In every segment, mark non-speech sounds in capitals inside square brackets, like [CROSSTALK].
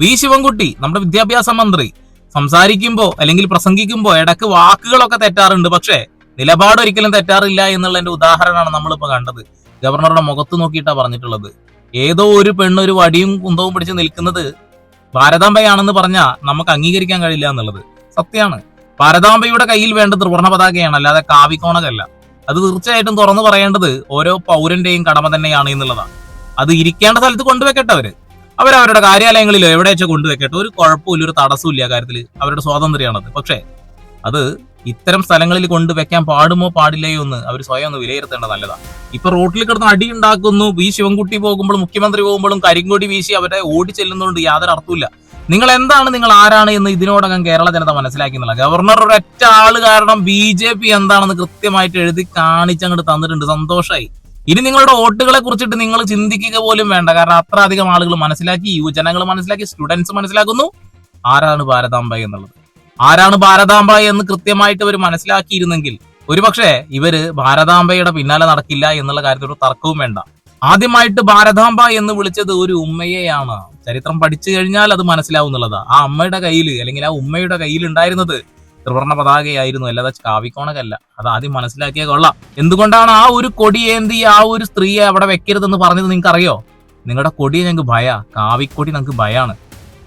V Sivankutty നമ്മുടെ വിദ്യാഭ്യാസ മന്ത്രി സംസാരിക്കുമ്പോൾ അല്ലെങ്കിൽ പ്രസംഗിക്കുമ്പോൾ ഇടയ്ക്ക് വാക്കുകളൊക്കെ തെറ്റാറുണ്ട്. പക്ഷേ നിലപാട് ഒരിക്കലും തെറ്റാറില്ല എന്നുള്ളതിന്റെ ഉദാഹരണമാണ് നമ്മളിപ്പോ കണ്ടത്. ഗവർണറുടെ മുഖത്ത് നോക്കിയിട്ടാ പറഞ്ഞിട്ടുള്ളത്. ഏതോ ഒരു പെണ്ണ് ഒരു വടിയും കുന്തവും പിടിച്ച് നിൽക്കുന്നത് ഭാരതാംബയാണെന്ന് പറഞ്ഞാൽ നമുക്ക് അംഗീകരിക്കാൻ കഴിയില്ല എന്നുള്ളത്. സത്യമാണ് ഭാരതാംബയുടെ കയ്യിൽ വേണ്ട ത്രിവർണ പതാകയാണ് അല്ലാതെ കാവിക്കോണകല്ല അത് തീർച്ചയായിട്ടും തുറന്നു പറയേണ്ടത് ഓരോ പൗരന്റെയും കടമ തന്നെയാണ് എന്നുള്ളതാണ്. അത് ഇരിക്കേണ്ട സ്ഥലത്ത് കൊണ്ടുവെക്കട്ടെ അവർ. അവരവരുടെ കാര്യാലയങ്ങളിലോ എവിടെ വെച്ചാൽ കൊണ്ടുവെക്കട്ടെ ഒരു കുഴപ്പമില്ല ഒരു തടസ്സമില്ല കാര്യത്തിൽ അവരുടെ സ്വാതന്ത്ര്യമാണത്. പക്ഷേ അത് ഇത്തരം സ്ഥലങ്ങളിൽ കൊണ്ടുവെക്കാൻ പാടുമോ പാടില്ലയോ എന്ന് അവർ സ്വയം ഒന്ന് വിലയിരുത്തേണ്ടത് നല്ലതാണ് ഇപ്പൊ റോട്ടിൽ കിടന്ന് അടി ഉണ്ടാക്കുന്നു ബി ശിവൻകുട്ടി പോകുമ്പോഴും മുഖ്യമന്ത്രി പോകുമ്പോഴും കരിങ്കൊടി വീശി അവരെ ഓടി ചെല്ലുന്നതുകൊണ്ട് യാതൊരു അർത്ഥമില്ല നിങ്ങൾ എന്താണ് നിങ്ങൾ ആരാണ് എന്ന് ഇതിനോടകം കേരള ജനത മനസ്സിലാക്കുന്നില്ല ഗവർണർ ഒരൊറ്റ ആൾ കാരണം ബി ജെ പി എന്താണെന്ന് കൃത്യമായിട്ട് എഴുതി കാണിച്ചങ്ങോട്ട് തന്നിട്ടുണ്ട്. സന്തോഷമായി ഇനി നിങ്ങളുടെ വോട്ടുകളെ കുറിച്ചിട്ട് നിങ്ങൾ ചിന്തിക്കുക പോലും വേണ്ട. കാരണം അത്ര അധികം ആളുകൾ മനസ്സിലാക്കി യുവജനങ്ങൾ മനസ്സിലാക്കി സ്റ്റുഡൻസ് മനസ്സിലാക്കുന്നു. ആരാണ് ഭാരതാംബ എന്നുള്ളത്? ആരാണ് ഭാരതാംബ എന്ന് കൃത്യമായിട്ട് അവർ മനസ്സിലാക്കിയിരുന്നെങ്കിൽ ഒരുപക്ഷെ ഇവർ ഭാരതാംബയുടെ പിന്നാലെ നടക്കില്ല എന്നുള്ള കാര്യത്തിൽ ഒരു തർക്കവും വേണ്ട. ആദ്യമായിട്ട് ഭാരതാംബ എന്ന് വിളിച്ചത് ഒരു ഉമ്മയെയാണ്. ചരിത്രം പഠിച്ചു കഴിഞ്ഞാൽ അത് മനസ്സിലാവും മനസ്സിലാവുന്നുള്ളതാ. ആ അമ്മയുടെ കയ്യിൽ അല്ലെങ്കിൽ ആ ഉമ്മയുടെ കയ്യിൽ ഉണ്ടായിരുന്നത് ത്രിവർണ പതാകയായിരുന്നു അല്ലാതെ കാവിക്കോണകല്ല അത് ആദ്യം മനസ്സിലാക്കിയ കൊള്ളാം. എന്തുകൊണ്ടാണ് ആ ഒരു കൊടി ഏന്തി ആ ഒരു സ്ത്രീയെ അവിടെ വെക്കരുതെന്ന് പറഞ്ഞത് നിങ്ങൾക്ക് അറിയോ നിങ്ങളുടെ കൊടി ഞങ്ങൾക്ക് ഭയ കാവിക്കൊടി ഞങ്ങൾക്ക് ഭയാണ്.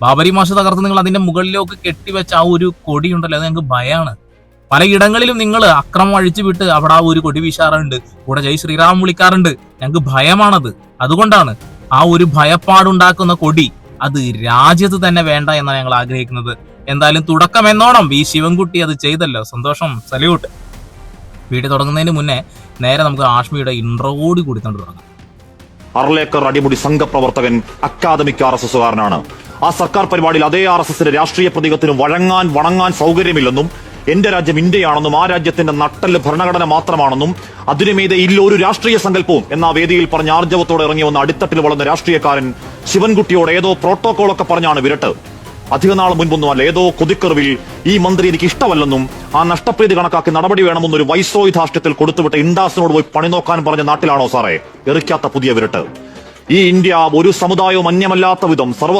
ബാബരി മാഷ് തകർത്ത് നിങ്ങൾ അതിന്റെ മുകളിലേക്ക് കെട്ടിവെച്ച ആ ഒരു കൊടി ഉണ്ടല്ലോ അത് ഞങ്ങൾക്ക് ഭയാണ്. പലയിടങ്ങളിലും നിങ്ങൾ അക്രമം അഴിച്ചു വിട്ട് അവിടെ ആ ഒരു കൊടി വീശാറുണ്ട്. കൂടെ ജയ് ശ്രീറാം വിളിക്കാറുണ്ട്. ഞങ്ങൾക്ക് ഭയമാണത്. അതുകൊണ്ടാണ് ആ ഒരു ഭയപ്പാടുണ്ടാക്കുന്ന കൊടി അത് രാജ്യത്ത് തന്നെ വേണ്ട എന്നാണ് ഞങ്ങൾ ആഗ്രഹിക്കുന്നത്. എന്തായാലും തുടക്കം എന്നോണം വി ശിവൻകുട്ടി അത് ചെയ്തല്ലോ. സന്തോഷം. സല്യൂട്ട്. വീട്ടിൽ തുടങ്ങുന്നതിന് മുന്നേ നേരെ നമുക്ക് ആഷ്മിയുടെ ഇൻട്രോയോട് കൂടി കണ്ടു തുടങ്ങാം. അർലേക്കർ അടിമുടി സംഘപ്രവർത്തകൻ അക്കാദമിക് ആർ എസ് എസുകാരനാണ്. ആ സർക്കാർ പരിപാടിയിൽ അതേ ആർ എസ് എസിന്റെ രാഷ്ട്രീയ പ്രതീകത്തിന് വഴങ്ങാൻ വണങ്ങാൻ സൗകര്യമില്ലെന്നും എന്റെ രാജ്യം ഇന്ത്യയാണെന്നും ആ രാജ്യത്തിന്റെ നട്ടൽ ഭരണഘടന മാത്രമാണെന്നും അതിനുമീതെ ഇല്ല ഒരു രാഷ്ട്രീയ സങ്കല്പവും എന്ന വേദിയിൽ പറഞ്ഞ ആർജവത്തോടെ ഇറങ്ങി വന്ന അടിത്തട്ടിൽ വളർന്ന രാഷ്ട്രീയക്കാരൻ ശിവൻകുട്ടിയോട് ഏതോ പ്രോട്ടോകോളൊക്കെ പറഞ്ഞാണ് വിരട്ട്. അധികനാൾ മുൻപൊന്നും അല്ല ഏതോ കൊതിക്കറിവിൽ ഈ മന്ത്രി എനിക്ക് ഇഷ്ടമല്ലെന്നും ആ നഷ്ടപ്രീതി കണക്കാക്കി നടപടി വേണമെന്നൊരു വൈസ്രോയി ധാർഷ്ട്യത്തിൽ കൊടുത്തുവിട്ട ഇൻഡാസിനോട് പോയി പണി നോക്കാൻ പറഞ്ഞ നാട്ടിലാണോ സാറേ? എറിക്കാത്ത പുതിയ വിരട്ട്. ഈ ഇന്ത്യ ഒരു സമുദായവും അന്യമല്ലാത്ത വിധം സർവ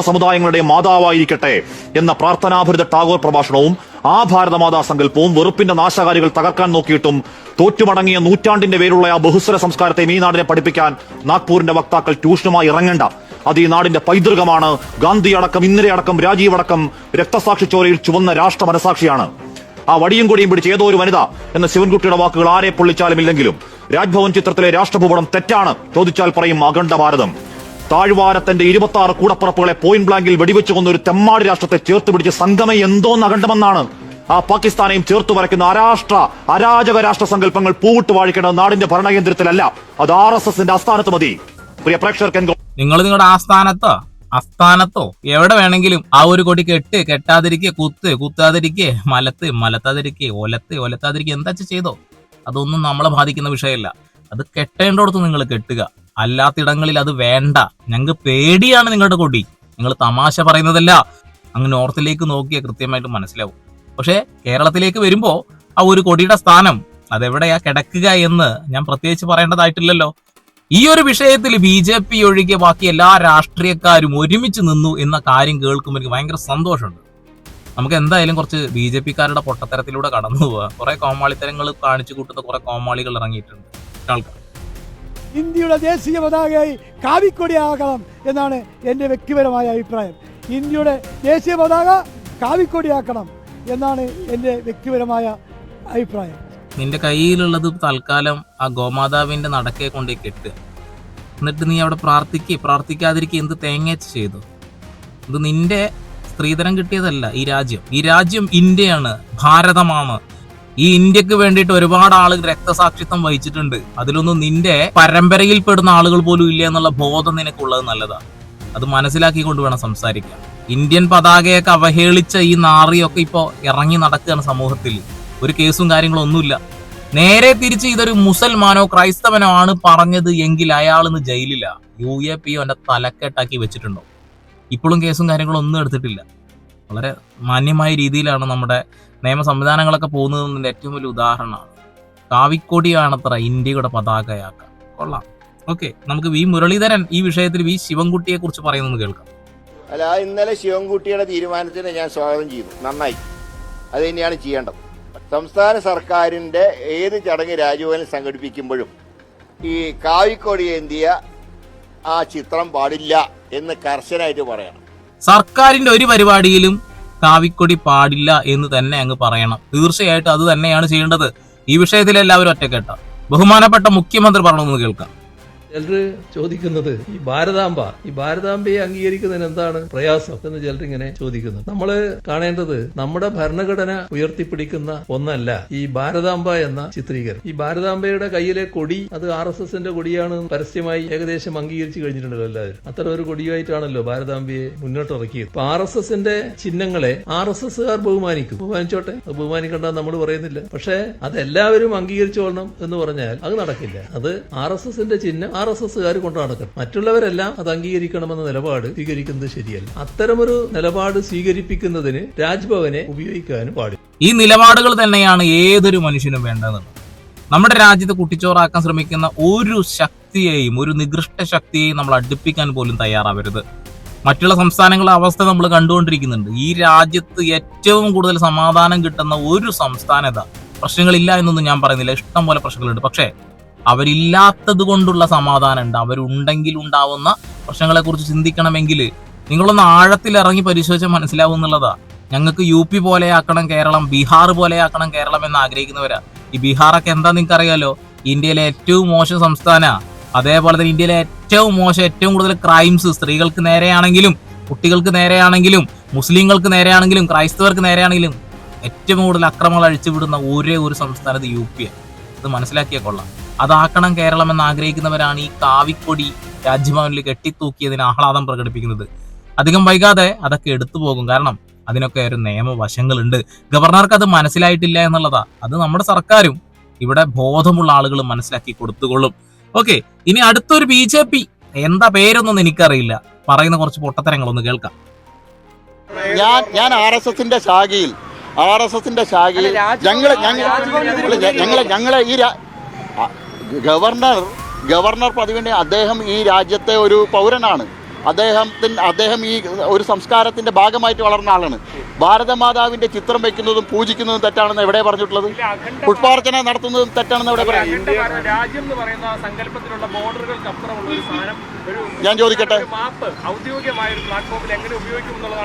മാതാവായിരിക്കട്ടെ എന്ന പ്രാർത്ഥനാഭരിത ടാഗോർ പ്രഭാഷണവും ആ ഭാരതമാതാ സങ്കല്പവും വെറുപ്പിന്റെ നാശകാരികൾ തകർക്കാൻ നോക്കിയിട്ടും തോറ്റുമടങ്ങിയ നൂറ്റാണ്ടിന്റെ പേരുള്ള ആ ബഹുസ്വര സംസ്കാരത്തെ ഈ നാടിനെ പഠിപ്പിക്കാൻ നാഗ്പൂരിന്റെ വക്താക്കൾ ട്യൂഷനുമായി ഇറങ്ങേണ്ട. അത് ഈ നാടിന്റെ പൈതൃകമാണ്. ഗാന്ധി അടക്കം ഇന്ദിര അടക്കം രാജീവ് അടക്കം രക്തസാക്ഷി ചോരയിൽ ചുവന്ന രാഷ്ട്ര മനസാക്ഷിയാണ്. ആ വടിയും കൊടിയും പിടിച്ച് ഏതോ ഒരു വനിത എന്ന ശിവൻകുട്ടിയുടെ വാക്കുകൾ ആരെ പൊള്ളിച്ചാലും ഇല്ലെങ്കിലും രാജ്ഭവൻ ചിത്രത്തിലെ രാഷ്ട്രഭൂപടം തെറ്റാണ് ചോദിച്ചാൽ പറയും അഖണ്ഡ ഭാരതം. താഴ്വാരത്തിന്റെ ഇരുപത്തി ആറ് കൂടപ്പുറപ്പുകളെ പോയിന്റ് ബ്ലാങ്കിൽ വെടിവെച്ച് കൊന്ന ഒരു തെമ്മാടി രാഷ്ട്രത്തെ ചേർത്ത് പിടിച്ച് സംഗമ എന്തോന്ന് അഖണ്ഡമെന്നാണ്. ആ പാകിസ്ഥാനെയും ചേർത്ത് വരയ്ക്കുന്ന അരാഷ്ട്ര അരാജക രാഷ്ട്ര സങ്കല്പങ്ങൾ പൂവിട്ട് വാഴിക്കേണ്ടത് നാടിന്റെ ഭരണകേന്ദ്രത്തിലല്ല. അത് ആർ എസ് എസിന്റെ ആസ്ഥാനത്ത് മതി. പ്രിയ പ്രേക്ഷകർക്ക് നിങ്ങൾ നിങ്ങളുടെ ആസ്ഥാനത്തോ അസ്ഥാനത്തോ എവിടെ വേണമെങ്കിലും ആ ഒരു കൊടി കെട്ട് കെട്ടാതിരിക്കെ കുത്ത് കുത്താതിരിക്കെ മലത്ത് മലത്താതിരിക്കെ ഒലത്ത് ഒലത്താതിരിക്കെ എന്താ ചെയ്തോ? അതൊന്നും നമ്മളെ ബാധിക്കുന്ന വിഷയമല്ല അത് കെട്ടേണ്ടടത്ത് നിങ്ങൾ കെട്ടുക. അല്ലാത്തിടങ്ങളിൽ അത് വേണ്ട. ഞങ്ങൾക്ക് പേടിയാണ് നിങ്ങളുടെ കൊടി. നിങ്ങൾ തമാശ പറയുന്നതല്ല. അങ്ങ് നോർത്തിലേക്ക് നോക്കിയാൽ കൃത്യമായിട്ട് മനസ്സിലാവും. പക്ഷേ കേരളത്തിലേക്ക് വരുമ്പോൾ ആ ഒരു കൊടിയുടെ സ്ഥാനം അതെവിടെയാ കിടക്കുക എന്ന് ഞാൻ പ്രത്യേകിച്ച് പറയേണ്ടതായിട്ടില്ലല്ലോ. ഈ ഒരു വിഷയത്തിൽ ബി ജെ പി ഒഴികെ ബാക്കി എല്ലാ രാഷ്ട്രീയക്കാരും ഒരുമിച്ച് നിന്നു എന്ന കാര്യം കേൾക്കുമ്പോൾ എനിക്ക് ഭയങ്കര സന്തോഷമുണ്ട്. നമുക്ക് എന്തായാലും കുറച്ച് ബി ജെ പിക്കാരുടെ പൊട്ടത്തരത്തിലൂടെ കടന്നു പോവാം. കുറെ കോമാളിത്തരങ്ങൾ കാണിച്ചു കൂട്ടുന്ന കുറെ കോമാളികൾ ഇറങ്ങിയിട്ടുണ്ട്. ആൾക്കാർ. ഇന്ത്യയുടെ ദേശീയ പതാകയായി കാവിക്കൊടിയാകണം എന്നാണ് എന്റെ വ്യക്തിപരമായ അഭിപ്രായം. ഇന്ത്യയുടെ ദേശീയ പതാക കാവിക്കൊടിയാക്കണം എന്നാണ് എന്റെ വ്യക്തിപരമായ അഭിപ്രായം. നിന്റെ കയ്യിലുള്ളത് തൽക്കാലം ആ ഗോമാതാവിന്റെ നടക്കെ കൊണ്ട് കെട്ട്. എന്നിട്ട് നീ അവിടെ പ്രാർത്ഥിക്കുക പ്രാർത്ഥിക്കാതിരിക്കുക എന്ത് തേങ്ങേച്ച് ചെയ്തു? ഇത് നിന്റെ സ്ത്രീധനം കിട്ടിയതല്ല ഈ രാജ്യം. ഈ രാജ്യം ഇന്ത്യയാണ് ഭാരതമാണ്. ഈ ഇന്ത്യയ്ക്ക് വേണ്ടിയിട്ട് ഒരുപാട് ആളുകൾ രക്തസാക്ഷിത്വം വഹിച്ചിട്ടുണ്ട്. അതിലൊന്നും നിന്റെ പരമ്പരയിൽ പെടുന്ന ആളുകൾ പോലും ഇല്ല എന്നുള്ള ബോധം നിനക്കുള്ളത് നല്ലതാണ് അത് മനസ്സിലാക്കിക്കൊണ്ട് വേണം സംസാരിക്കാൻ. ഇന്ത്യൻ പതാകയൊക്കെ അവഹേളിച്ച ഈ നാറിയൊക്കെ ഇപ്പോൾ ഇറങ്ങി നടക്കുകയാണ് സമൂഹത്തിൽ. ഒരു കേസും കാര്യങ്ങളൊന്നുമില്ല നേരെ തിരിച്ച് ഇതൊരു മുസൽമാനോ ക്രൈസ്തവനോ ആണ് പറഞ്ഞത് എങ്കിൽ അയാൾ ഇന്ന് ജയിലില്ല യു എ പി ഒന്റെ തലക്കെട്ടാക്കി വെച്ചിട്ടുണ്ടോ? ഇപ്പോഴും കേസും കാര്യങ്ങളും ഒന്നും എടുത്തിട്ടില്ല. വളരെ മാന്യമായ രീതിയിലാണ് നമ്മുടെ നിയമ സംവിധാനങ്ങളൊക്കെ പോകുന്നതെന്നതിന്റെ ഏറ്റവും വലിയ ഉദാഹരണമാണ്. കാവിക്കൊടിയാണത്ര ഇന്ത്യയുടെ പതാകയാക്കാൻ കൊള്ളാം. ഓക്കെ നമുക്ക് വി മുരളീധരൻ ഈ വിഷയത്തിൽ വി ശിവൻകുട്ടിയെ കുറിച്ച് പറയുന്നത് കേൾക്കാം. അല്ല ഇന്നലെ ശിവൻകുട്ടിയുടെ തീരുമാനത്തിന് ഞാൻ സ്വാഗതം ചെയ്തു. നന്നായി. അത് തന്നെയാണ് ചെയ്യേണ്ടത്. സംസ്ഥാന സർക്കാരിന്റെ ഏത് ചടങ്ങ് രാജ്ഭവനിൽ സംഘടിപ്പിക്കുമ്പോഴും ഈ കാവിക്കൊടി ഏന്തിയ ആ ചിത്രം പാടില്ല എന്ന് കർശനമായിട്ട് പറയണം. സർക്കാരിന്റെ ഒരു പരിപാടിയിലും കാവിക്കൊടി പാടില്ല എന്ന് തന്നെ അങ്ങ് പറയണം. തീർച്ചയായിട്ടും അത് തന്നെയാണ് ചെയ്യേണ്ടത്. ഈ വിഷയത്തിൽ എല്ലാവരും ഒറ്റക്കെട്ട ബഹുമാനപ്പെട്ട മുഖ്യമന്ത്രി പറഞ്ഞു കേൾക്കാം. ചിലര് ചോദിക്കുന്നത് ഈ ഭാരതാംബ ഈ ഭാരതാംബയെ അംഗീകരിക്കുന്നതിന് എന്താണ് പ്രയാസം എന്ന് ചിലർ ഇങ്ങനെ ചോദിക്കുന്നു. നമ്മൾ കാണേണ്ടത് നമ്മുടെ ഭരണഘടന ഉയർത്തിപ്പിടിക്കുന്ന ഒന്നല്ല ഈ ഭാരതാംബ എന്ന ചിത്രീകരണം. ഈ ഭാരതാംബയുടെ കയ്യിലെ കൊടി അത് ആർ എസ് എസിന്റെ കൊടിയാണ് പരസ്യമായി ഏകദേശം അംഗീകരിച്ചു കഴിഞ്ഞിട്ടുണ്ടല്ലോ എല്ലാവരും. അത്തരം ഒരു കൊടിയായിട്ടാണല്ലോ ഭാരതാംബയെ മുന്നോട്ടിറക്കിയത്. ആർ എസ് എസിന്റെ ചിഹ്നങ്ങളെ ആർ എസ് എസ്സുകാർ ബഹുമാനിക്കും. ബഹുമാനിച്ചോട്ടെ അത് ബഹുമാനിക്കണ്ട നമ്മൾ പറയുന്നില്ല. പക്ഷേ അതെല്ലാവരും അംഗീകരിച്ചോളണം എന്ന് പറഞ്ഞാൽ അത് നടക്കില്ല. അത് ആർ എസ് എസിന്റെ ചിഹ്നം ആർ എസ് എസ്സുകാർ കൊണ്ടു മറ്റുള്ളവരെല്ലാം അത് അംഗീകരിക്കണമെന്ന നിലപാട് സ്വീകരിക്കുന്നത് ശരിയല്ല. അത്തരമൊരു നിലപാട് സ്വീകരിപ്പിക്കുന്നതിന് രാജ്ഭവനെ ഉപയോഗിക്കാനും പാടില്ല. ഈ നിലപാടുകൾ തന്നെയാണ് ഏതൊരു മനുഷ്യനും വേണ്ടത് നമ്മുടെ രാജ്യത്ത് കുട്ടിച്ചോറാക്കാൻ ശ്രമിക്കുന്ന ഒരു ശക്തിയെയും ഒരു നികൃഷ്ട ശക്തിയെയും നമ്മൾ അടുപ്പിക്കാൻ പോലും തയ്യാറാവരുത്. മറ്റുള്ള സംസ്ഥാനങ്ങളുടെ അവസ്ഥ നമ്മൾ കണ്ടുകൊണ്ടിരിക്കുന്നുണ്ട്. ഈ രാജ്യത്ത് ഏറ്റവും കൂടുതൽ സമാധാനം കിട്ടുന്ന ഒരു സംസ്ഥാനത പ്രശ്നങ്ങളില്ല എന്നൊന്നും ഞാൻ പറയുന്നില്ല. ഇഷ്ടം പോലെ പ്രശ്നങ്ങളുണ്ട്. പക്ഷേ അവരില്ലാത്തത് കൊണ്ടുള്ള സമാധാനം ഉണ്ട്. അവരുണ്ടെങ്കിൽ ഉണ്ടാവുന്ന പ്രശ്നങ്ങളെ കുറിച്ച് ചിന്തിക്കണമെങ്കിൽ നിങ്ങളൊന്ന് ആഴത്തിൽ ഇറങ്ങി പരിശോധിച്ചാൽ മനസ്സിലാവും എന്നുള്ളതാ. ഞങ്ങൾക്ക് യു പി പോലെയാക്കണം കേരളം ബീഹാർ പോലെയാക്കണം കേരളം എന്ന് ആഗ്രഹിക്കുന്നവരാ. ഈ ബീഹാറൊക്കെ എന്താ നിങ്ങൾക്ക് അറിയാലോ ഇന്ത്യയിലെ ഏറ്റവും മോശം സംസ്ഥാന. അതേപോലെ തന്നെ ഇന്ത്യയിലെ ഏറ്റവും മോശം ഏറ്റവും കൂടുതൽ ക്രൈംസ് സ്ത്രീകൾക്ക് നേരെയാണെങ്കിലും കുട്ടികൾക്ക് നേരെയാണെങ്കിലും മുസ്ലിങ്ങൾക്ക് നേരെയാണെങ്കിലും ക്രൈസ്തവർക്ക് നേരെയാണെങ്കിലും ഏറ്റവും കൂടുതൽ അക്രമങ്ങൾ അഴിച്ചുവിടുന്ന ഒരേ ഒരു സംസ്ഥാനത്ത് യു പി അത് മനസ്സിലാക്കിയ കൊള്ളാം. അതാക്കണം കേരളം എന്ന് ആഗ്രഹിക്കുന്നവരാണ് ഈ കാവിക്കൊടി രാജ്ഭവനിൽ കെട്ടിത്തൂക്കിയതിന് ആഹ്ലാദം പ്രകടിപ്പിക്കുന്നത്. അധികം വൈകാതെ അതൊക്കെ എടുത്തു പോകും. കാരണം അതിനൊക്കെ ഒരു നിയമവശങ്ങളുണ്ട്. ഗവർണർക്ക് അത് മനസ്സിലായിട്ടില്ല എന്നുള്ളതാ. അത് നമ്മുടെ സർക്കാരും ഇവിടെ ബോധമുള്ള ആളുകൾ മനസ്സിലാക്കി കൊടുത്തുകൊള്ളും. ഓക്കെ ഇനി അടുത്തൊരു ബി ജെ പി. എന്താ പേരൊന്നും എനിക്കറിയില്ല. പറയുന്ന കുറച്ച് പൊട്ടത്തരങ്ങൾ ഒന്ന് കേൾക്കാം. ഞാൻ ഞാൻ ആർ എസ് എസിന്റെ ശാഖയിൽ ആർ എസ് എസിന്റെ ശാഖയിൽ ഞങ്ങൾ ഞങ്ങൾ ഞങ്ങളെ ഈ ഗവർണർ ഗവർണർ പദവിന്റെ അദ്ദേഹം ഈ രാജ്യത്തെ ഒരു പൗരനാണ്. അദ്ദേഹത്തിന് അദ്ദേഹം ഈ ഒരു സംസ്കാരത്തിന്റെ ഭാഗമായിട്ട് വളർന്ന ആളാണ്. ഭാരതമാതാവിന്റെ ചിത്രം വെക്കുന്നതും പൂജിക്കുന്നതും തെറ്റാണെന്ന് എവിടെ പറഞ്ഞിട്ടുള്ളത്? പുഷ്പാർച്ചന നടത്തുന്നതും തെറ്റാണെന്ന് എവിടെ പറയുന്നത് ഞാൻ ചോദിക്കട്ടെ.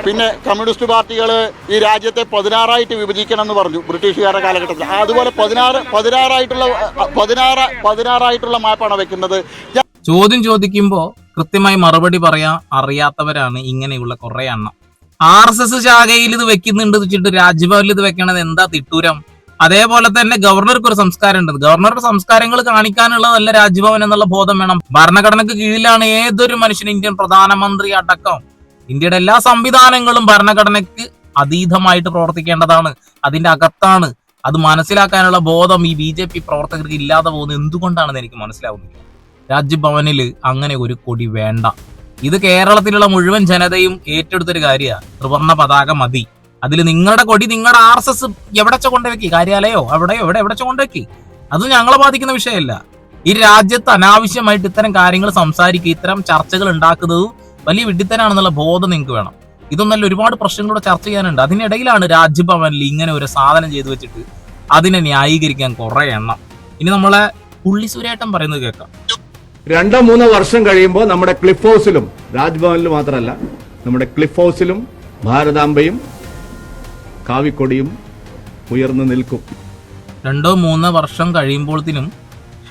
പിന്നെ കമ്മ്യൂണിസ്റ്റ് പാർട്ടികൾ ഈ രാജ്യത്തെ പതിനാറായിട്ട് വിഭജിക്കണം എന്ന് പറഞ്ഞു ബ്രിട്ടീഷുകാരുടെ കാലഘട്ടത്തിൽ. അതുപോലെ പതിനാറ് പതിനാറായിട്ടുള്ള പതിനാറ് പതിനാറായിട്ടുള്ള മാപ്പാണ് വെക്കുന്നത്. ചോദ്യം ചോദിക്കുമ്പോൾ കൃത്യമായി മറുപടി പറയാൻ അറിയാത്തവരാണ് ഇങ്ങനെയുള്ള കുറെ എണ്ണം. ആർ എസ് എസ് ശാഖയിൽ ഇത് വെക്കുന്നുണ്ട് വെച്ചിട്ട് രാജ്ഭവനിൽ ഇത് വെക്കണത് എന്താ തിട്ടൂരം? അതേപോലെ തന്നെ ഗവർണർക്ക് ഒരു സംസ്കാരം ഉണ്ട് ഗവർണറുടെ സംസ്കാരങ്ങൾ കാണിക്കാനുള്ളതല്ല രാജ്ഭവൻ എന്നുള്ള ബോധം വേണം. ഭരണഘടനക്ക് കീഴിലാണ് ഏതൊരു മനുഷ്യൻ ഇന്ത്യൻ പ്രധാനമന്ത്രി അടക്കം. ഇന്ത്യയുടെ എല്ലാ സംവിധാനങ്ങളും ഭരണഘടനയ്ക്ക് അതീതമായിട്ട് പ്രവർത്തിക്കേണ്ടതാണ്. അതിന്റെ അകത്താണ്. അത് മനസ്സിലാക്കാനുള്ള ബോധം ഈ ബി ജെ പി പ്രവർത്തകർക്ക് ഇല്ലാതെ പോകുന്നത് എന്തുകൊണ്ടാണെന്ന് എനിക്ക് മനസ്സിലാവുന്നില്ല. രാജ്ഭവനിൽ അങ്ങനെ ഒരു കൊടി വേണ്ട. ഇത് കേരളത്തിലുള്ള മുഴുവൻ ജനതയും ഏറ്റെടുത്തൊരു കാര്യമാണ് ത്രിവർണ പതാക മതി. അതിൽ നിങ്ങളുടെ കൊടി നിങ്ങളുടെ ആർ എസ് എസ് എവിടെ കൊണ്ടുവെക്കി കാര്യാലയോ? എവിടെയോ എവിടെ? എവിടെ കൊണ്ടുവെക്കി അത് ഞങ്ങളെ ബാധിക്കുന്ന വിഷയമല്ല ഈ രാജ്യത്ത് അനാവശ്യമായിട്ട് ഇത്തരം കാര്യങ്ങൾ സംസാരിക്കുക ഇത്തരം ചർച്ചകൾ ഉണ്ടാക്കുന്നത് വലിയ വിഡിത്തനാണെന്നുള്ള ബോധം നിങ്ങൾക്ക് വേണം. ഇതൊന്നല്ല ഒരുപാട് പ്രശ്നങ്ങളൂടെ ചർച്ച ചെയ്യാനുണ്ട്. അതിനിടയിലാണ് രാജ്ഭവനിൽ ഇങ്ങനെ ഒരു സാധനം ചെയ്തു വെച്ചിട്ട് അതിനെ ന്യായീകരിക്കാൻ കുറെ എണ്ണം. ഇനി നമ്മളെ പുള്ളി പറയുന്നത് കേൾക്കാം. രണ്ടോ മൂന്നോ വർഷം കഴിയുമ്പോൾ നമ്മുടെ ക്ലിഫ് ഹൗസിലും രാജ്ഭവനിൽ മാത്രമല്ല നമ്മുടെ ക്ലിഫ് ഹൗസിലും ഭാരതാംബയും കാവിക്കൊടിയും ഉയർന്നു നിൽക്കും. രണ്ടോ മൂന്നോ വർഷം കഴിയുമ്പോഴത്തേനും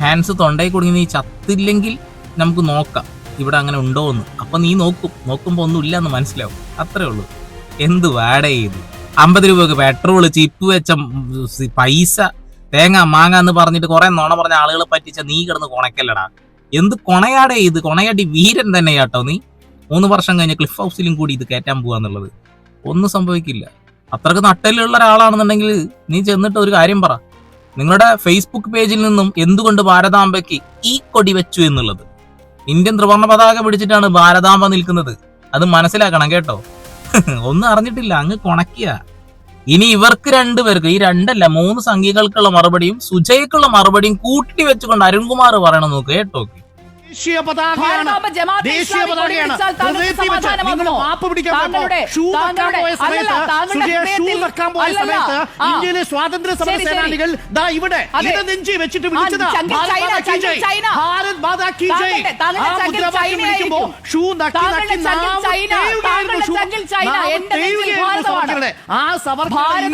ഹാൻഡ്സ് തൊണ്ടയിൽ കുടുങ്ങി നീ ചത്തില്ലെങ്കിൽ നമുക്ക് നോക്കാം. ഇവിടെ അങ്ങനെ ഉണ്ടോ എന്ന്. അപ്പൊ നീ നോക്കും. നോക്കുമ്പോൾ ഒന്നും ഇല്ല എന്ന് മനസ്സിലാവും. അത്രേ ഉള്ളൂ. എന്ത് വാട ഇത്? അമ്പത് രൂപയ്ക്ക് പെട്രോൾ ചിപ്പ് വെച്ച പൈസ തേങ്ങ മാങ്ങ എന്ന് പറഞ്ഞിട്ട് കുറെ നോണ പറഞ്ഞ ആളുകളെ പറ്റിച്ച നീ കിടന്ന് കൊണക്കല്ലടാ. എന്ത് കൊണയാടെ ഇത്? കൊണയാടി വീരൻ തന്നെ കേട്ടോ നീ. മൂന്ന് വർഷം കഴിഞ്ഞ ക്ലിഫ് ഹൗസിലും കൂടി ഇത് കയറ്റാൻ പോവാന്നുള്ളത് ഒന്നും സംഭവിക്കില്ല. അത്രയ്ക്ക് നട്ടലുള്ള ഒരാളാണെന്നുണ്ടെങ്കിൽ നീ ചെന്നിട്ട് ഒരു കാര്യം പറ. നിങ്ങളുടെ ഫേസ്ബുക്ക് പേജിൽ നിന്നും എന്തുകൊണ്ട് ഭാരതാംബയ്ക്ക് ഈ കൊടി വെച്ചു എന്നുള്ളത്? ഇന്ത്യൻ ത്രിവർണ പതാക പിടിച്ചിട്ടാണ് ഭാരതാംബ നിൽക്കുന്നത്. അത് മനസ്സിലാക്കണം കേട്ടോ. [LAUGHS] ഒന്നും അറിഞ്ഞിട്ടില്ല അങ്ങ് കൊണക്കിയ. ഇനി ഇവർക്ക് രണ്ടുപേർക്ക് ഈ രണ്ടല്ല മൂന്ന് സംഖ്യകൾക്കുള്ള മറുപടിയും സുജയ്ക്കുള്ള മറുപടിയും കൂട്ടി വെച്ചുകൊണ്ട് അരുൺകുമാർ പറയണം നോക്ക് കേട്ടോ. ദേശീയ പതാകയാണ് ദേശീയ പതാകയാണ് ഹൃദയത്തിൽ വെച്ച് നിങ്ങൾ? മാപ്പ് പിടിക്കാൻ ഷൂ വെക്കാൻ താങ്കളുടെ- പോയ സമയത്ത് സുജയ ഷൂ വെക്കാൻ പോയ സമയത്ത് ഇന്ത്യയിലെ സ്വാതന്ത്ര്യ സമര. സേനാനികൾ ദാ ഇവിടെ. ഇത് നെഞ്ചി വെച്ചിട്ട് വിളിച്ചതാ ഭാരത് മാതാ കി ജയ്. ഭാരത് ആ മുദ്രാവാക്യം ഷൂ നക്കി നക്കി. സവർക്കറുടെ. ആ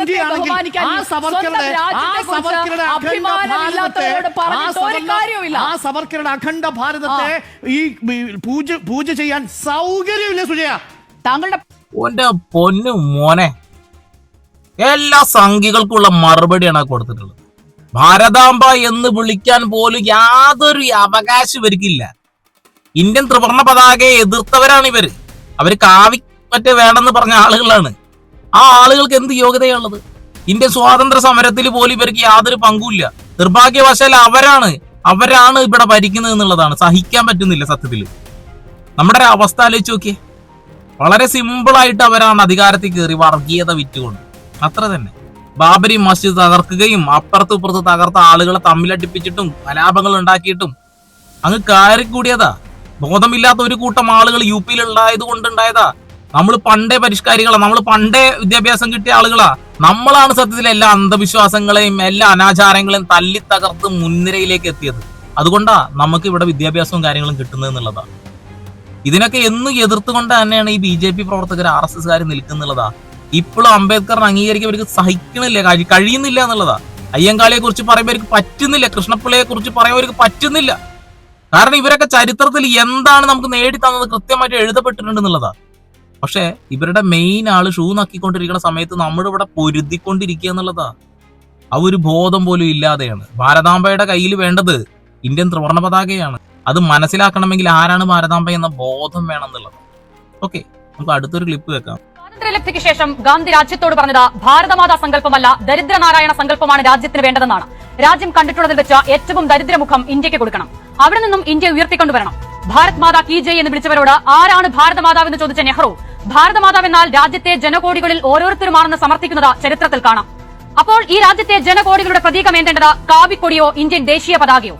ഇന്ത്യയാണെങ്കിൽ ആ സവർക്കറുടെ ആ രാജ്യത്തെക്കുറിച്ച് സവർക്കറുടെ അഖണ്ഡ അഭിമാനമില്ലാത്തവരോട് ഭാരതത്തെ ആ സവർക്കറുടെ അഖണ്ഡ ഭാരതത്തെ ഈ ഈ പൂജ പൂജ ചെയ്യാൻ സൗകര്യമില്ല സുജയ. താങ്കളുടെ ഓന്റെ പൊന്നു മോനെ എല്ലാ സംഘികൾക്കുള്ള മറുപടിയാണ് ആ കൊടുത്തിട്ടുള്ളത്. ഭാരതാംബ എന്ന് വിളിക്കാൻ പോലും യാതൊരു അവകാശം ഇവർക്കില്ല. ഇന്ത്യൻ ത്രിവർണ പതാകയെ എതിർത്തവരാണ് ഇവർ. അവർ കാവി മറ്റേ വേണമെന്ന് പറഞ്ഞ ആളുകളാണ്. ആ ആളുകൾക്ക് എന്ത് യോഗ്യതയുള്ളത് ഇന്ത്യൻ സ്വാതന്ത്ര്യ സമരത്തിൽ പോലും ഇവർക്ക് യാതൊരു പങ്കുമില്ല നിർഭാഗ്യവശാൽ അവരാണ് അവരാണ് ഇവിടെ ഭരിക്കുന്നത് എന്നുള്ളതാണ്. സഹിക്കാൻ പറ്റുന്നില്ല സത്യത്തിൽ നമ്മുടെ ഒരു അവസ്ഥ ആലോചിച്ച് നോക്കിയേ. വളരെ സിമ്പിളായിട്ട് അവരാണ് അധികാരത്തിൽ കയറി വർഗീയത വിറ്റുകൊണ്ട്. അത്ര തന്നെ. ബാബരി മസ്ജിദ് തകർക്കുകയും അപ്പുറത്ത് ഇപ്പുറത്ത് തകർത്ത ആളുകളെ തമ്മിലടിപ്പിച്ചിട്ടും കലാപങ്ങൾ ഉണ്ടാക്കിയിട്ടും അങ്ങ് കയറി കൂടിയതാ ബോധമില്ലാത്ത ഒരു കൂട്ടം ആളുകൾ യു പിയിൽ ഉണ്ടായത് കൊണ്ടുണ്ടായതാ നമ്മൾ പണ്ടേ പരിഷ്കാരികളാ. നമ്മൾ പണ്ടേ വിദ്യാഭ്യാസം കിട്ടിയ ആളുകളാ. നമ്മളാണ് സത്യത്തിൽ എല്ലാ അന്ധവിശ്വാസങ്ങളെയും എല്ലാ അനാചാരങ്ങളെയും തല്ലി തകർത്ത് മുൻനിരയിലേക്ക് എത്തിയത്. അതുകൊണ്ടാ നമുക്ക് ഇവിടെ വിദ്യാഭ്യാസവും കാര്യങ്ങളും കിട്ടുന്നത് എന്നുള്ളതാ. ഇതിനൊക്കെ എന്ന് എതിർത്തുകൊണ്ട് തന്നെയാണ് ഈ ബി ജെ പി പ്രവർത്തകർ ആർ എസ് എസ്കാർ നിൽക്കുന്നുള്ളതാ ഇപ്പോഴും അംബേദ്കറിനെ അംഗീകരിക്കാൻ അവർക്ക് സഹിക്കണില്ല കഴിയുന്നില്ല എന്നുള്ളതാ. അയ്യങ്കാളിയെ കുറിച്ച് പറയുമ്പോൾ അവർക്ക് പറ്റുന്നില്ല കൃഷ്ണപിള്ളയെ കുറിച്ച് പറയുമ്പോൾ അവർക്ക് പറ്റുന്നില്ല. കാരണം ഇവരൊക്കെ ചരിത്രത്തിൽ എന്താണ് നമുക്ക് നേടി തന്നത് കൃത്യമായിട്ട് എഴുതപ്പെട്ടിട്ടുണ്ട് എന്നുള്ളതാ. പക്ഷെ ഇവരുടെ മെയിൻ ആൾ ഷൂ നക്കിക്കൊണ്ടിരിക്കുന്ന സമയത്ത് നമ്മുടെ ഇവിടെ പൊരുതിക്കൊണ്ടിരിക്കുക എന്നുള്ളതാ. ആ ഒരു ബോധം പോലും ഇല്ലാതെയാണ്. ഭാരതാംബയുടെ കയ്യിൽ വേണ്ടത് ഇന്ത്യൻ ത്രിവർണ പതാകയാണ് അത് മനസ്സിലാക്കണമെങ്കിൽ ആരാണ് ഭാരതാംബ എന്ന ബോധം വേണം എന്നുള്ളത് ഓക്കെ നമുക്ക് അടുത്തൊരു ക്ലിപ്പ് വെക്കാം. സ്വാതന്ത്ര്യലബ്ധിക്ക് ശേഷം ഗാന്ധി രാജ്യത്തോട് പറഞ്ഞത് ഭാരതമാതാ സങ്കല്പമല്ല ദരിദ്രനാരായണ സങ്കല്പമാണ് രാജ്യത്തിന് വേണ്ടതെന്നാണ്. രാജ്യം കണ്ടിട്ടുള്ളതിൽ വെച്ച ഏറ്റവും ദരിദ്രമുഖം ഇന്ത്യയ്ക്ക് കൊടുക്കണം. അവിടെ നിന്നും ഇന്ത്യ ഉയർത്തിക്കൊണ്ടുവരണം. ഭാരത് മാതാ കി ജയ് എന്ന് വിളിച്ചവരോട് ആരാണ് ഭാരത എന്ന് ചോദിച്ച നെഹ്റു? ഭാരതമാതാവെന്നാൽ രാജ്യത്തെ ജനകോടികളിൽ ഓരോരുത്തരുമാണെന്ന് സമർത്ഥിക്കുന്നത് ചരിത്രത്തിൽ കാണാം. അപ്പോൾ ഈ രാജ്യത്തെ ജനകോടികളുടെ പ്രതീകം ഏന്തേണ്ടത് കാവിക്കൊടിയോ ഇന്ത്യൻ ദേശീയ പതാകയോ?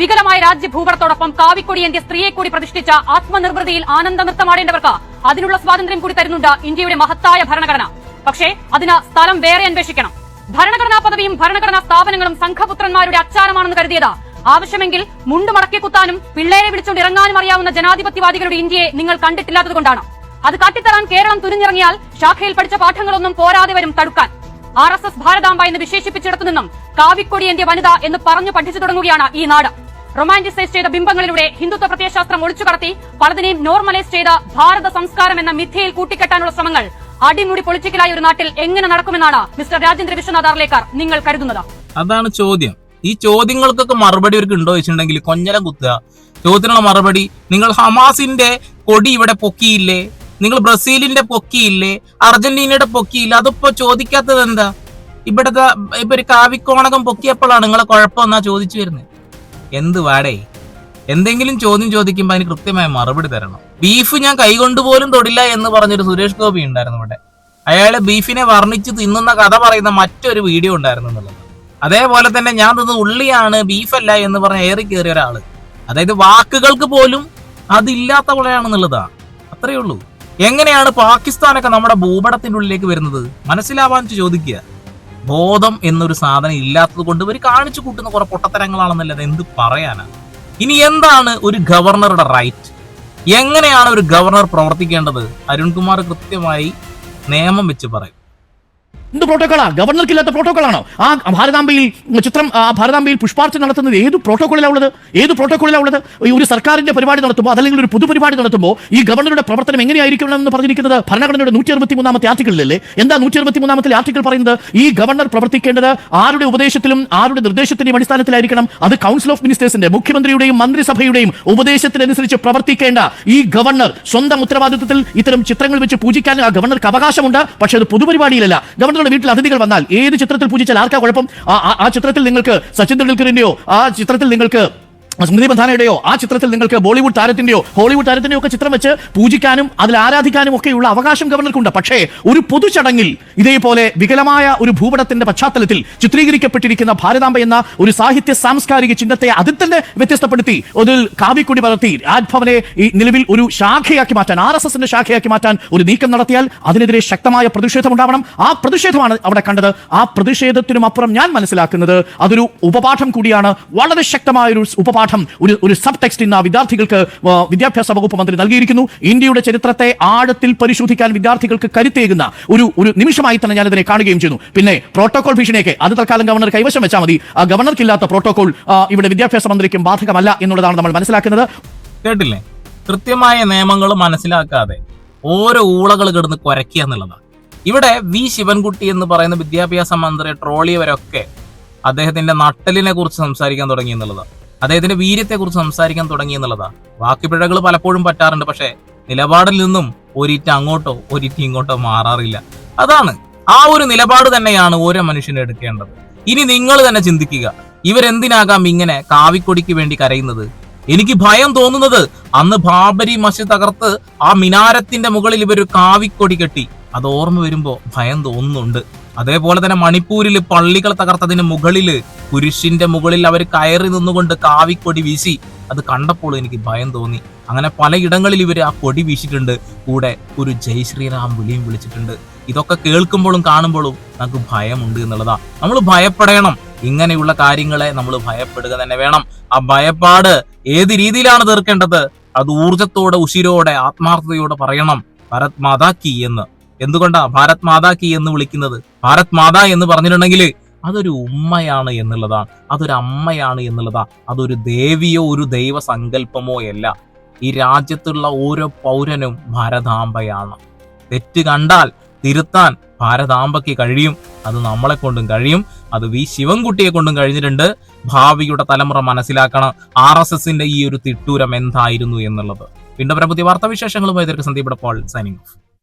വികലമായ രാജ്യഭൂപടത്തോടൊപ്പം കാവിക്കൊടി എന്തിയ സ്ത്രീയെ കൂടി പ്രതിഷ്ഠിച്ച ആത്മനിർവൃതിയിൽ ആനന്ദ നൃത്തമാടേണ്ടവർക്ക് അതിനുള്ള സ്വാതന്ത്ര്യം കൂടി തരുന്നുണ്ട് ഇന്ത്യയുടെ മഹത്തായ ഭരണഘടന. പക്ഷേ അതിന് സ്ഥലം വേറെ അന്വേഷിക്കണം. ഭരണഘടനാ പദവിയും ഭരണഘടനാ സ്ഥാപനങ്ങളും സംഘപുത്രന്മാരുടെ അച്ചാരമാണെന്ന് കരുതിയത് ആവശ്യമെങ്കിൽ മുണ്ട് മടക്കി കുത്താനും പിള്ളേരെ വിളിച്ചുകൊണ്ട് ഇറങ്ങാനും അറിയാവുന്ന ജനാധിപത്യവാദികളുടെ ഇന്ത്യയെ നിങ്ങൾ കണ്ടിട്ടില്ലാത്തതുകൊണ്ടാണ് അത് കാട്ടിത്തരാൻ കേരളം തുനിഞ്ഞിറങ്ങിയാൽ ശാഖയിൽ പഠിച്ച പാഠങ്ങളൊന്നും പോരാതെ വരും തടുക്കാൻ. ആർ എസ് എസ് ഭാരതാംബ എന്ന് വിശേഷിപ്പിച്ചിടത്തു നിന്നും കാവിക്കൊടി എന്റെ വനിത എന്ന് പറഞ്ഞു പഠിച്ചു തുടങ്ങുകയാണ് ഈ നാട്. റൊമാന്റിസൈസ് ചെയ്ത ബിംബങ്ങളിലൂടെ ഹിന്ദുത്വ പ്രത്യയശാസ്ത്രം ഒളിച്ചു കടത്തി പലതിനെയും നോർമലൈസ് ചെയ്ത ഭാരത സംസ്കാരം എന്ന മിഥ്യയിൽ കൂട്ടിക്കെട്ടാനുള്ള ശ്രമങ്ങൾ അടിമുടി പൊളിറ്റിക്കലായ ഒരു നാട്ടിൽ എങ്ങനെ നടക്കുമെന്നാണ് മിസ്റ്റർ രാജേന്ദ്ര വിശ്വനാഥ് ആർലേക്കാർ നിങ്ങൾ കരുതുന്നത്? അതാണ് ചോദ്യം. ഈ ചോദ്യങ്ങൾക്കൊക്കെ മറുപടി ഇവർക്ക് ഉണ്ടോ വെച്ചിട്ടുണ്ടെങ്കിൽ കൊഞ്ഞല കുത്തുക. ചോദ്യത്തിനുള്ള മറുപടി നിങ്ങൾ ഹമാസിന്റെ കൊടി ഇവിടെ പൊക്കിയില്ലേ? നിങ്ങൾ ബ്രസീലിന്റെ പൊക്കിയില്ലേ? അർജന്റീനയുടെ പൊക്കിയില്ല? അതിപ്പോ ചോദിക്കാത്തത് എന്താ? ഇവിടത്തെ ഇപ്പൊ ഒരു കാവിക്കോണകം പൊക്കിയപ്പോഴാണ് നിങ്ങളെ കുഴപ്പമെന്നാ ചോദിച്ചു വരുന്നത്. എന്ത് വാടേ? എന്തെങ്കിലും ചോദ്യം ചോദിക്കുമ്പോൾ അതിന് കൃത്യമായ മറുപടി തരണം. ബീഫ് ഞാൻ കൈകൊണ്ട് പോലും തൊടില്ല എന്ന് പറഞ്ഞൊരു സുരേഷ് ഗോപി ഉണ്ടായിരുന്നു ഇവിടെ. അയാളെ ബീഫിനെ വർണിച്ച് തിന്നുന്ന കഥ പറയുന്ന മറ്റൊരു വീഡിയോ ഉണ്ടായിരുന്നു എന്നുള്ളത്. അതേപോലെ തന്നെ ഞാൻ തിന്നത് ഉള്ളിയാണ് ബീഫല്ല എന്ന് പറഞ്ഞ ഏറി കയറിയ ഒരാൾ. അതായത് വാക്കുകൾക്ക് പോലും അതില്ലാത്തവളെയാണെന്നുള്ളതാ അത്രയേ ഉള്ളൂ. എങ്ങനെയാണ് പാകിസ്ഥാനൊക്കെ നമ്മുടെ ഭൂപടത്തിന്റെ ഉള്ളിലേക്ക് വരുന്നത്? മനസ്സിലാവാൻ ചോദിക്കുക. ബോധം എന്നൊരു സാധനം ഇല്ലാത്തത് കൊണ്ട് ഇവർ കാണിച്ചു കൂട്ടുന്ന കുറെ പൊട്ടത്തരങ്ങളാണെന്നല്ലത് എന്ത് പറയാനാ? ഇനി എന്താണ് ഒരു ഗവർണറുടെ റൈറ്റ് എങ്ങനെയാണ് ഒരു ഗവർണർ പ്രവർത്തിക്കേണ്ടത്? അരുൺകുമാർ കൃത്യമായി നിയമം വെച്ച് പറയും. എന്ത് പ്രോട്ടോക്കോളാ? ഗവർണർക്കില്ലാത്ത പ്രോട്ടോക്കോളാണോ? ആ ഭാരതാംബയിൽ ചിത്രം ആ ഭാരതാംബയിൽ പുഷ്പാർച്ച നടത്തുന്നത് ഏത് പ്രോട്ടോക്കോളിലാണ് ഉള്ളത്? ഏത് പ്രോട്ടോക്കോളിലാണ് ഉള്ളത്? ഒരു സർക്കാരിന്റെ പരിപാടി നടത്തുമ്പോൾ അതല്ലെങ്കിൽ ഒരു പൊതുപരിപാടി നടത്തുമ്പോൾ ഈ ഗവർണറുടെ പ്രവർത്തനം എങ്ങനെയായിരിക്കണം എന്ന് പറഞ്ഞിരിക്കുന്നത് ഭരണഘടനയുടെ നൂറ്റി അറുപത്തി മൂന്നാമത്തെ ആർട്ടിക്കിളിലല്ലേ? എന്താ നൂറ്റി അറുപത്തി മൂന്നാമത്തെ ആർട്ടിക്കിൾ പറയുന്നത്? ഈ ഗവർണർ പ്രവർത്തിക്കേണ്ടത് ആരുടെ ഉപദേശത്തിലും ആരുടെ നിർദ്ദേശത്തിന്റെയും അടിസ്ഥാനത്തിലായിരിക്കണം. അത് കൗൺസിൽ ഓഫ് മിനിസ്റ്റേഴ്സിന്റെ മുഖ്യമന്ത്രിയുടെയും മന്ത്രിസഭയുടെയും ഉപദേശത്തിനനുസരിച്ച് പ്രവർത്തിക്കേണ്ട ഈ ഗവർണർ സ്വന്തം ഉത്തരവാദിത്തത്തിൽ ഇത്തരം ചിത്രങ്ങൾ വെച്ച് പൂജിക്കാൻ ആ ഗവർണർക്ക് അവകാശമുണ്ട്. പക്ഷേ അത് പൊതുപരിപാടിയിലല്ല. ഗവർണറുടെ വീട്ടിൽ അതിഥികൾ വന്നാൽ ഏത് ചിത്രത്തിൽ പൂജിച്ചാൽ ആർക്കാ കുഴപ്പം? ആ ചിത്രത്തിൽ നിങ്ങൾക്ക് സച്ചിൻ തെണ്ടുൽക്കറിന്റെയോ ആ ചിത്രത്തിൽ നിങ്ങൾക്ക് സ്മൃതി ബന്ധാനയുടെയോ ആ ചിത്രത്തിൽ നിങ്ങൾക്ക് ബോളിവുഡ് താരത്തിന്റെയോ ഹോളിവുഡ് താരത്തിന്റെയോ ഒക്കെ ചിത്രം വെച്ച് പൂജിക്കാനും അതിൽ ആരാധിക്കാനും ഒക്കെയുള്ള അവകാശം ഗവർണർക്കുണ്ട്. പക്ഷേ ഒരു പൊതുചടങ്ങിൽ ഇതേപോലെ വികലമായ ഒരു ഭൂപടത്തിന്റെ പശ്ചാത്തലത്തിൽ ചിത്രീകരിക്കപ്പെട്ടിരിക്കുന്ന ഭാരതാംബ എന്ന ഒരു സാഹിത്യ സാംസ്കാരിക ചിഹ്നത്തെ അതിൽ തന്നെ വ്യത്യസ്തപ്പെടുത്തി അതിൽ കാവിക്കുടി പലർത്തി രാജ്ഭവനെ ഈ നിലവിൽ ഒരു ശാഖയാക്കി മാറ്റാൻ ആർ എസ് എസിന്റെ ശാഖയാക്കി മാറ്റാൻ ഒരു നീക്കം നടത്തിയാൽ അതിനെതിരെ ശക്തമായ പ്രതിഷേധം ഉണ്ടാവണം. ആ പ്രതിഷേധമാണ് അവിടെ കണ്ടത്. ആ പ്രതിഷേധത്തിനും അപ്പുറം ഞാൻ മനസ്സിലാക്കുന്നത് അതൊരു ഉപപാഠം കൂടിയാണ്. വളരെ ശക്തമായ ഒരു ഉപപാഠം ഒരു ഒരു സബ് ടെക്സ്റ്റ് ഇന്ന് ആ വിദ്യാർത്ഥികൾക്ക് വിദ്യാഭ്യാസ വകുപ്പ് മന്ത്രി നൽകിയിരിക്കുന്നു. ഇന്ത്യയുടെ ചരിത്രത്തെ ആഴത്തിൽ പരിശോധിക്കാൻ വിദ്യാർത്ഥികൾക്ക് കരുത്തേകുന്ന ഒരു ഒരു നിമിഷമായി തന്നെ ഞാൻ ഇതിനെ കാണുകയും ചെയ്യുന്നു. പിന്നെ പ്രോട്ടോകോൾ ഭീഷണിയൊക്കെ അത് തൽക്കാലം ഗവർണർ കൈവശം വെച്ചാൽ മതി. ആ ഗവർണർക്കില്ലാത്ത പ്രോട്ടോകോൾ ഇവിടെ വിദ്യാഭ്യാസ മന്ത്രിക്കും ബാധകമല്ല എന്നുള്ളതാണ് നമ്മൾ മനസ്സിലാക്കുന്നത്. കേട്ടില്ലേ? കൃത്യമായ നിയമങ്ങൾ മനസ്സിലാക്കാതെ ഓരോ ഊളകൾ കിടന്ന് കുരക്കുക എന്നുള്ളതാണ് ഇവിടെ വി ശിവൻകുട്ടി എന്ന് പറയുന്ന വിദ്യാഭ്യാസ മന്ത്രി ട്രോളിയവരൊക്കെ അദ്ദേഹത്തിന്റെ നട്ടലിനെ കുറിച്ച് സംസാരിക്കാൻ തുടങ്ങി എന്നുള്ളതാണ് അദ്ദേഹത്തിന്റെ വീര്യത്തെക്കുറിച്ച് സംസാരിക്കാൻ തുടങ്ങി എന്നുള്ളതാണ് വാക്കുപിഴകൾ പലപ്പോഴും പറ്റാറുണ്ട് പക്ഷേ നിലപാടിൽ നിന്നും ഒരിറ്റ അങ്ങോട്ടോ ഒരിറ്റ ഇങ്ങോട്ടോ മാറാറില്ല. അതാണ്. ആ ഒരു നിലപാട് തന്നെയാണ് ഓരോ മനുഷ്യനും എടുക്കേണ്ടത്. ഇനി നിങ്ങൾ തന്നെ ചിന്തിക്കുക ഇവരെന്തിനാകാം ഇങ്ങനെ കാവിക്കൊടിക്ക് വേണ്ടി കരയുന്നത്? എനിക്ക് ഭയം തോന്നുന്നത് അന്ന് ബാബരി മസ്ജിദ് തകർത്ത് ആ മിനാരത്തിന്റെ മുകളിൽ ഇവരൊരു കാവിക്കൊടി കെട്ടി. അത് ഓർമ്മ വരുമ്പോൾ ഭയം തോന്നുന്നുണ്ട്. അതേപോലെ തന്നെ മണിപ്പൂരിൽ പള്ളികൾ തകർത്തതിന് മുകളിൽ കുരിശിന്റെ മുകളിൽ അവർ കയറി നിന്നുകൊണ്ട് കാവിക്കൊടി വീശി. അത് കണ്ടപ്പോൾ എനിക്ക് ഭയം തോന്നി. അങ്ങനെ പലയിടങ്ങളിൽ ഇവർ ആ കൊടി വീശിയിട്ടുണ്ട്. കൂടെ ഒരു ജയ് ശ്രീറാം വിളിയും വിളിച്ചിട്ടുണ്ട്. ഇതൊക്കെ കേൾക്കുമ്പോഴും കാണുമ്പോഴും നമുക്ക് ഭയമുണ്ട് എന്നുള്ളതാ. നമ്മൾ ഭയപ്പെടണം. ഇങ്ങനെയുള്ള കാര്യങ്ങളെ നമ്മൾ ഭയപ്പെടുക തന്നെ വേണം. ആ ഭയപ്പാട് ഏത് രീതിയിലാണ് തീർക്കേണ്ടത്? അത് ഊർജത്തോടെ ഉശിരോടെ ആത്മാർത്ഥതയോടെ പറയണം. ഭാരത് മാതാ കി എന്ന്. എന്തുകൊണ്ടാ ഭാരത് മാതാ കി എന്ന് വിളിക്കുന്നത്? ഭാരത് മാതാ എന്ന് പറഞ്ഞിട്ടുണ്ടെങ്കിൽ അതൊരു ഉമ്മയാണ് എന്നുള്ളതാണ് അതൊരു അമ്മയാണ് എന്നുള്ളതാണ് അതൊരു ദേവിയോ ഒരു ദൈവ സങ്കല്പമോ അല്ല. ഈ രാജ്യത്തുള്ള ഓരോ പൗരനും ഭാരതാംബയാണ്. തെറ്റ് കണ്ടാൽ തിരുത്താൻ ഭാരതാംബയ്ക്ക് കഴിയും അത് നമ്മളെ കൊണ്ടും കഴിയും അത് വി ശിവൻകുട്ടിയെ കൊണ്ടും കഴിഞ്ഞിട്ടുണ്ട്. ഭാവിയുടെ തലമുറ മനസ്സിലാക്കണം ആർ എസ് എസിന്റെ ഈ ഒരു തിട്ടൂരം എന്തായിരുന്നു എന്നുള്ളത്. വീണ്ടും പുതിയ വാർത്താവിശേഷങ്ങളുമായി ഇതൊക്കെ സന്ദീപ് പോൾ സൈനിങ് ഓഫ്